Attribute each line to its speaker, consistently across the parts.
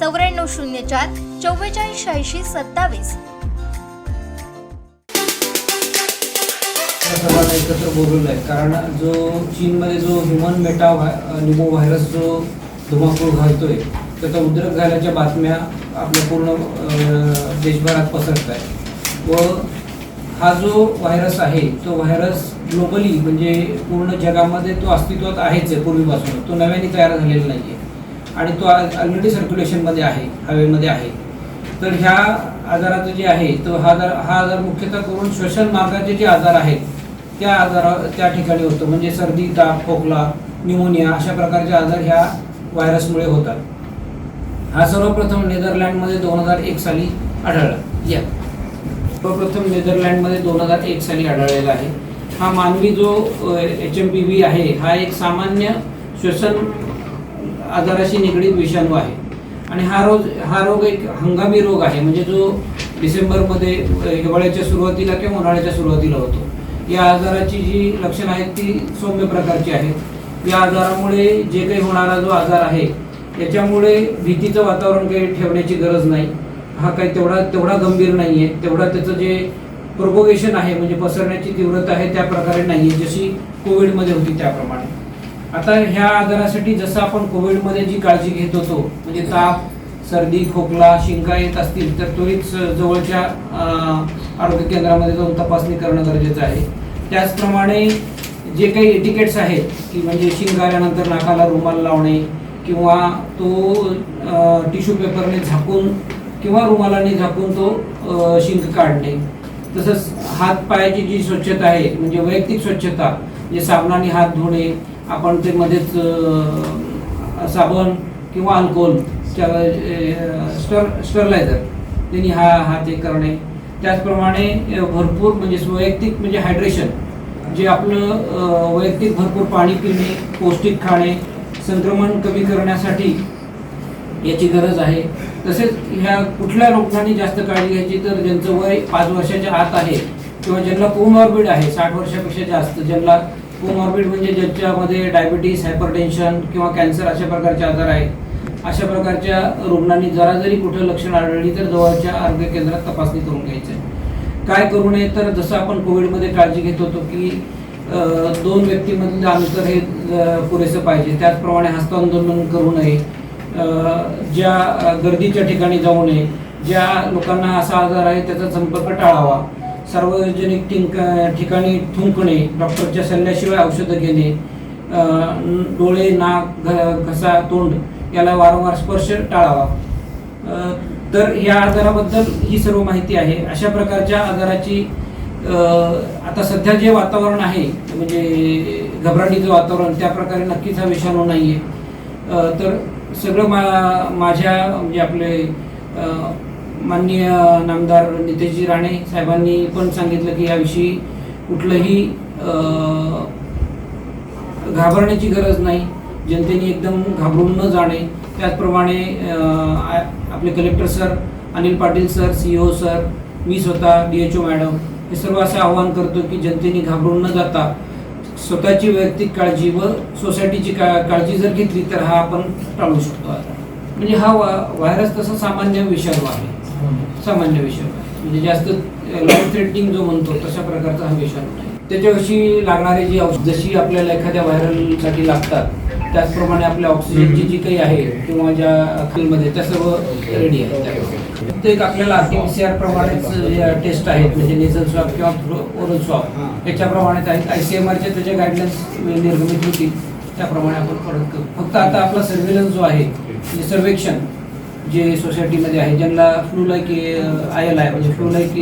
Speaker 1: चौऱ्याण्णव शून्य चार चव्वेचाळीस शहाऐंशी सत्तावीस.
Speaker 2: सर्वांना एकत्र बोलवलं आहे. कारण जो चीनमध्ये जो human metapneumovirus जो धुमाकूळ घालतोय त्याचा उद्रेक झाल्याच्या बातम्या आपल्या पूर्ण देशभरात पसरत आहे व हा जो व्हायरस आहे तो व्हायरस ग्लोबली म्हणजे पूर्ण जगामध्ये तो अस्तित्वात आहेच आहे पूर्वीपासून. तो नव्याने तयार झालेला नाही आहे आणि तो ऑलरेडी सर्क्युलेशनमध्ये आहे हवेमध्ये आहे. तर ह्या आजाराचं जे आहे तो हा आजार हा आजार मुख्यतः करून श्वसन मार्गाचे जे आजार आहेत त्या आजारा त्या ठिकाणी होतो. म्हणजे सर्दी ताप खोकला न्यूमोनिया अशा प्रकारचे आजार ह्या व्हायरसमुळे होतात. हा सर्वप्रथम नेदरलँडमध्ये दोन हजार एक साली आढळला. या. सर्वप्रथम नेदरलँडमध्ये दोन हजार एक साली आढळलेला आहे. हा मानवी जो एच एम पी व्ही आहे हा एक सामान्य श्वसन आजाराशी निगडीत विषाणू आहे. आणि हा रोग हा रोग एक हंगामी रोग आहे. म्हणजे जो डिसेंबरमध्ये हिवाळ्याच्या सुरुवातीला किंवा उन्हाळ्याच्या सुरुवातीला होतो. या आजाराची जी लक्षणं आहेत ती सौम्य प्रकारची आहेत. या आजारामुळे जे काही होणारा जो आजार आहे याच्यामुळे भीतीचं वातावरण काही ठेवण्याची गरज नाही. हा काही तेवढा तेवढा गंभीर नाही आहे तेवढा त्याचं जे प्रोपोगेशन आहे म्हणजे पसरण्याची तीव्रता आहे त्या प्रकारे नाही आहे जशी कोविडमध्ये होती त्याप्रमाणे. आता ह्या आजारासाठी जसं आपण कोविडमध्ये जी काळजी घेत होतो म्हणजे ताप सर्दी खोकला शिंका येत असतील तर त्वरित जवळच्या आरोग्य केंद्रामध्ये जाऊन तपासणी करणं गरजेचं आहे. त्याचप्रमाणे जे काही एटिकेट्स आहेत की म्हणजे शिंक आल्यानंतर नाकाला रुमाल लावणे किंवा तो टिश्यू पेपरने झाकून किंवा रुमालाने झाकून तो शिंक काढणे. तसंच हात पायाची जी स्वच्छता आहे म्हणजे वैयक्तिक स्वच्छता म्हणजे साबणाने हात धुणे आपण ते मध्येच साबण किंवा अल्कोहोल स्टर स्टरलायझर त्यांनी हा हात ते करणे. त्याचप्रमाणे भरपूर म्हणजे वैयक्तिक म्हणजे हायड्रेशन जे आपलं वैयक्तिक भरपूर पाणी पिणे पौष्टिक खाणे संक्रमण कमी करण्यासाठी याची गरज आहे. तसेच ह्या कुठल्या रुग्णांनी जास्त काळजी घ्यायची तर ज्यांचं वय पाच वर्षाच्या आत आहे किंवा ज्यांना कोमॉर्बिड आहे साठ वर्षापेक्षा जास्त ज्यांना कोमॉर्बिड म्हणजे ज्यांच्यामध्ये डायबिटीस हायपरटेन्शन किंवा कॅन्सर अशा प्रकारचे आजार आहेत. अशा प्रकारच्या रुग्णांनी जरा जरी कुठं लक्षण आढळली तर जवळच्या आरोग्य केंद्रात तपासणी करून घ्यायचं आहे. काय करू नये तर जसं आपण कोविडमध्ये काळजी घेत होतो की दोन व्यक्तीमधलं अंतर हे पुरेसं पाहिजे. त्याचप्रमाणे हस्तांदोलन करू नये. ज्या गर्दीच्या ठिकाणी जाऊ नये ज्या लोकांना असा आजार आहे त्याचा संपर्क टाळावा. सार्वजनिक ठिकाणी थुंकणे डॉक्टरच्या सल्ल्याशिवाय औषधं घेणे डोळे नाक घ- घसा तोंड याला वारंवार स्पर्श टाळावा. तर या आजाराबद्दल ही सर्व माहिती आहे. अशा प्रकारच्या आजाराची आता सध्या जे वातावरण आहे म्हणजे घबराटीचं वातावरण त्या प्रकारे नक्कीच हा विषाणू नाही आहे तर सगळं मा माझ्या म्हणजे आपले माननीय नामदार नितेशजी राणे साहेबांनी पण सांगितलं की याविषयी कुठलंही घाबरण्याची गरज नाही. जनतेने एकदम घाबरून न जाणे. त्याचप्रमाणे आपले collector sir Anil Patil sir C O sir मी स्वतः डी एच ओ मॅडम हे सर्व असं आवाहन करतो की जनतेने घाबरून न जाता स्वतःची वैयक्तिक काळजी व सोसायटीची का काळजी जर घेतली तर हा आपण टाळू शकतो आता. म्हणजे हा वा- व्हायरस तसा सामान्य विषाणू आहे. सामान्य विषाणू आहे म्हणजे जास्त लाईफ थ्रेटनिंग जो म्हणतो तशा प्रकारचा हा विषाणू नाही त्याच्याविषयी लागणारी जी औषध जशी आपल्याला एखाद्या व्हायरलसाठी लागतात त्याचप्रमाणे आपल्या ऑक्सिजनची जी काही आहे किंवा ज्या अखिलमध्ये त्या सर्व रेडी आहे प्रत्येक आपल्याला R T P C R प्रमाणेच टेस्ट आहेत म्हणजे नेझल स्वॉप किंवा ओरल स्वॉप याच्याप्रमाणेच आहेत आय सी एम आरच्या त्याच्या गाईडलाईन्स निर्गमित होतील. त्याप्रमाणे आपण परत करू. फक्त आता आपला सर्व्हेलन्स जो आहे म्हणजे सर्वेक्षण जे सोसायटीमध्ये आहे ज्यांना फ्लू लाईक आय एल आहे म्हणजे फ्लू लाईक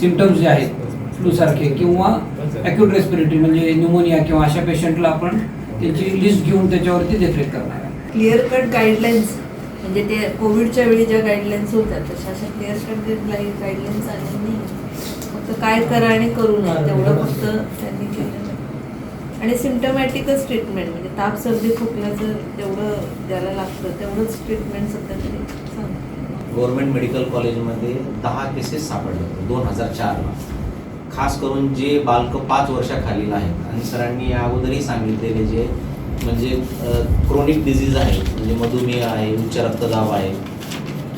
Speaker 2: सिमटम्स जे आहेत फ्लूसारखे किंवा ॲक्युट रेस्पिरेटरी म्हणजे न्यूमोनिया किंवा अशा पेशंटला आपण त्याची लिस्ट घेऊन त्याच्यावरती देखरेख करणार आहे.
Speaker 3: क्लिअर कट गाईडलाईन्स म्हणजे ते कोविडच्या वेळी ज्या गाईडलाईन्स होत्या तशा अशा क्लिअर कट गाईडलाईन्स आल्या नाही फक्त काय करा आणि करू नये तेवढं फक्त त्यांनी केलं. आणि सिमटमॅटिकच ट्रीटमेंट म्हणजे ताप सर्दी खोकल्याचं तेवढं द्यायला लागतं तेवढंच ट्रीटमेंट सध्या तरी गव्हर्मेंट
Speaker 4: गव्हर्नमेंट मेडिकल कॉलेजमध्ये दहा केसेस सापडले होते दोन हजार चारला. खास करून जे बालक पाच वर्षाखालील आहेत. आणि सरांनी या अगोदरही सांगितलेले जे म्हणजे क्रोनिक डिझीज आहे म्हणजे मधुमेह आहे उच्च रक्तदाब आहे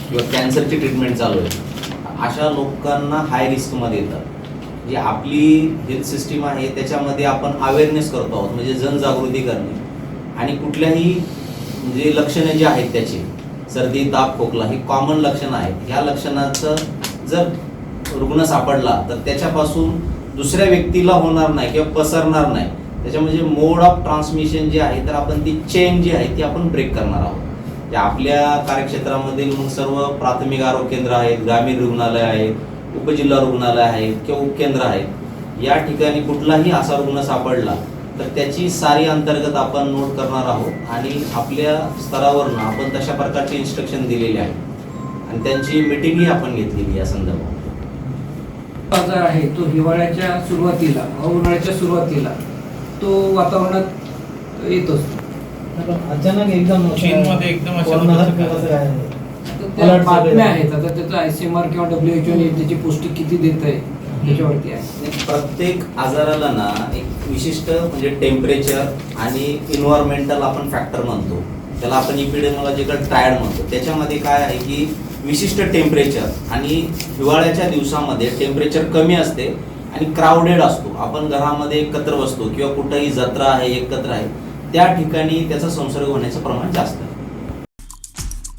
Speaker 4: किंवा कॅन्सरची ट्रीटमेंट चालू आहे. अशा लोकांना हाय रिस्कमध्ये येतात. जी आपली हेल्थ सिस्टीम आहे त्याच्यामध्ये आपण अवेअरनेस करतो आहोत म्हणजे जनजागृती करणे. आणि कुठल्याही म्हणजे लक्षणे जी आहेत त्याची सर्दी ताप खोकला ही कॉमन लक्षणं आहेत. ह्या लक्षणाचं जर रुग्ण सापडला तर त्याच्यापासून दुसऱ्या व्यक्तीला होणार नाही किंवा पसरणार नाही. त्याच्या म्हणजे मोड ऑफ ट्रान्समिशन जे आहे तर आपण ती चेन जी आहे ती आपण ब्रेक करणार आहोत. म्हणजे आपल्या कार्यक्षेत्रामधील मग सर्व प्राथमिक आरोग्य केंद्र आहेत ग्रामीण रुग्णालय आहेत उपजिल्हा रुग्णालय आहेत किंवा उपकेंद्र आहेत या ठिकाणी कुठलाही असा रुग्ण सापडला तर त्याची सारी अंतर्गत आपण नोट करणार आहोत आणि आपल्या स्तरावरनं आपण तशा प्रकारचे इन्स्ट्रक्शन दिलेले आहेत आणि त्यांची मिटिंगही आपण घेतलेली या संदर्भात.
Speaker 2: आजार आहे तो हिवाळ्याच्या सुरुवातीला उन्हाळ्याच्या सुरुवातीला तो वातावरणात येत असतो.
Speaker 5: अचानक एकदम
Speaker 6: चीनमध्ये एकदम
Speaker 2: त्या बातम्या. आहेत. आता त्याचं आय सी एम आर किंवा डब्ल्यू एच ओ त्याची पुष्टी किती देत आहे त्याच्यावरती आहे.
Speaker 4: प्रत्येक आजाराला ना एक विशिष्ट म्हणजे टेम्परेचर आणि इन्व्हायरमेंटल आपण फॅक्टर म्हणतो. त्याला आपण इपिडेमॉलॉजिकल ट्रायड म्हणतो. त्याच्यामध्ये काय आहे की विशिष्ट टेम्परेचर आणि हिवाळ्याच्या दिवसामध्ये टेम्परेचर कमी असते आणि क्राऊडेड असतो. आपण घरामध्ये एकत्र बसतो किंवा कुठंही जत्रा आहे एकत्र आहे त्या ठिकाणी त्याचा संसर्ग होण्याचं प्रमाण जास्त आहे.